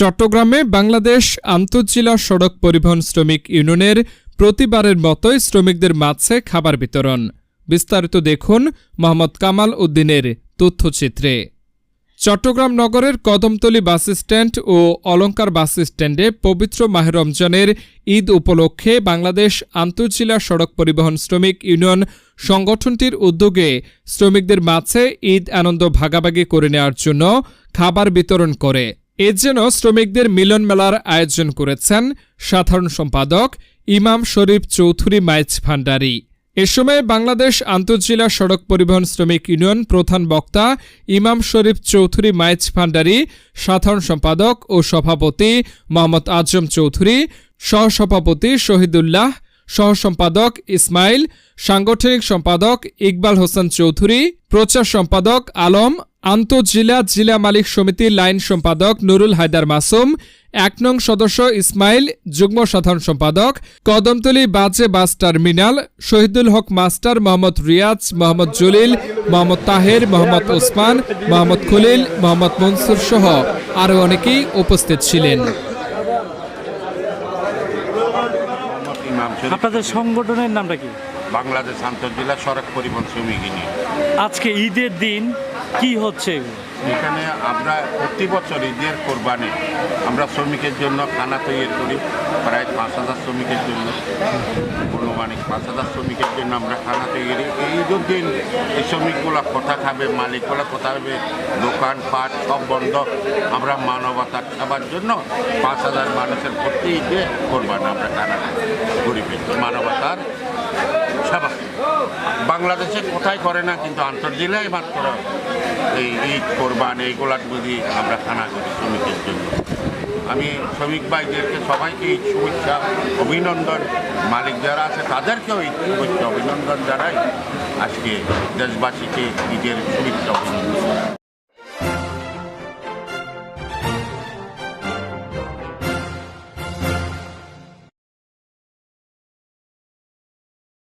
চট্টগ্রামে বাংলাদেশ আন্তঃজেলা সড়ক পরিবহন শ্রমিক ইউনিয়নের প্রতিবারের মতোই শ্রমিকদের মাঝে খাবার বিতরণ। বিস্তারিত দেখুন মোহাম্মদ কামাল উদ্দিনের তথ্যচিত্রে। চট্টগ্রাম নগরের কদমতলী বাস স্ট্যান্ড ও অলঙ্কার বাস স্ট্যান্ডে পবিত্র মাহে রমজানের ঈদ উপলক্ষে বাংলাদেশ আন্তঃজেলা সড়ক পরিবহন শ্রমিক ইউনিয়ন সংগঠনটির উদ্যোগে শ্রমিকদের মাঝে ঈদ আনন্দ ভাগাভাগি করে নেওয়ার জন্য খাবার বিতরণ করে। এর যেন শ্রমিকদের মিলন মেলার আয়োজন করেছেন সাধারণ সম্পাদক ইমাম শরীফ চৌধুরী মাইজ ভান্ডারী। এ সময় বাংলাদেশ আন্তঃজেলা সড়ক পরিবহন শ্রমিক ইউনিয়ন প্রধান বক্তা ইমাম শরীফ চৌধুরী মাইজ ভান্ডারী, সাধারণ সম্পাদক ও সভাপতি মোহাম্মদ আজম চৌধুরী, সহসভাপতি শহীদুল্লাহ সহসম্পাদক ইসমাইল, সাংগঠনিক সম্পাদক ইকবাল হোসেন চৌধুরী, প্রচার সম্পাদক আলম, আন্তঃজেলা জেলা মালিক সমিতির লাইন সম্পাদক নুরুল হায়দার মাসুম, এক নং সদস্য ইসমাইল, যুগ্ম সাধারণ সম্পাদক, কদমতলী বাজে bus terminal, Shahidul Haque master Mohammad Riaz, Mohammad Jalil, Mohammad Taher, Mohammad Osman, Mohammad Khalil, Mohammad Mansur সহ আরও অনেকেই উপস্থিত ছিলেন মোহাম্মদ ইমাম শরীফ আপনাদের সংগঠনের নামটা কি? বাংলাদেশ আন্তর্জেলা সড়ক পরিবহন শ্রমিক ইউনিয়ন। আজকে ঈদের দিন কি হচ্ছে? এখানে আমরা প্রতি বছর ঈদের কোরবানি, আমরা শ্রমিকের জন্য খানা তৈরি করি, প্রায় পাঁচ হাজার শ্রমিকের জন্য। অনুমানিক পাঁচ হাজার শ্রমিকের জন্য আমরা খানা তৈরি করি। এই দিন এই শ্রমিকগুলো কথা খাবে, মালিকগুলো কথা খাবে, দোকান পাট সব বন্ধ। আমরা মানবতার খাবার জন্য পাঁচ হাজার মানুষের প্রতি ঈদে কোরবানি আমরা খানা করি। মানবতার সেবা বাংলাদেশে কোথায় করে না, কিন্তু আন্তর্জেলায় মাত্র এই ঈদ, কোরবান এইগুলার বুঝি আমরা খানা করি শ্রমিকের জন্য। আমি শ্রমিক ভাইদেরকে সবাইকে ঈদ শুভেচ্ছা, অভিনন্দন। মালিক যারা আছে তাদেরকেও ঈদ শুভেচ্ছা, অভিনন্দন জানাই। আজকে দেশবাসীকে ঈদের শুভেচ্ছা অভিনন্দন।